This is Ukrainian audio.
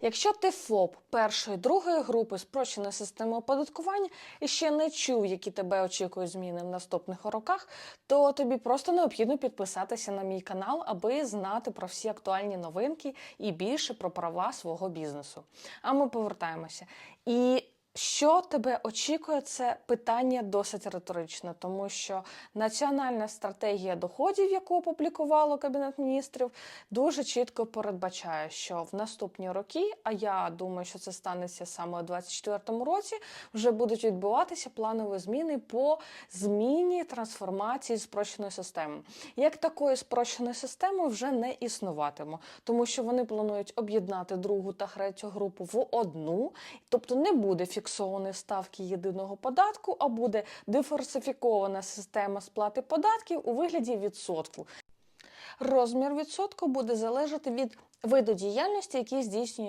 Якщо ти ФОП першої другої групи спрощеної системи оподаткування і ще не чув, які тебе очікують зміни в наступних роках, то тобі просто необхідно підписатися на мій канал, аби знати про всі актуальні новинки і більше про права свого бізнесу. А ми повертаємося. І що тебе очікує, це питання досить риторичне, тому що національна стратегія доходів, яку опублікувало Кабінет міністрів, дуже чітко передбачає, що в наступні роки, а я думаю, що це станеться саме у 2024 році, вже будуть відбуватися планові зміни по зміні трансформації спрощеної системи. Як такої спрощеної системи вже не існуватиме, тому що вони планують об'єднати другу та третю групу в одну, тобто не буде фіксованої ставки єдиного податку, а буде диверсифікована система сплати податків у вигляді відсотку. Розмір відсотку буде залежати від виду діяльності, який здійснює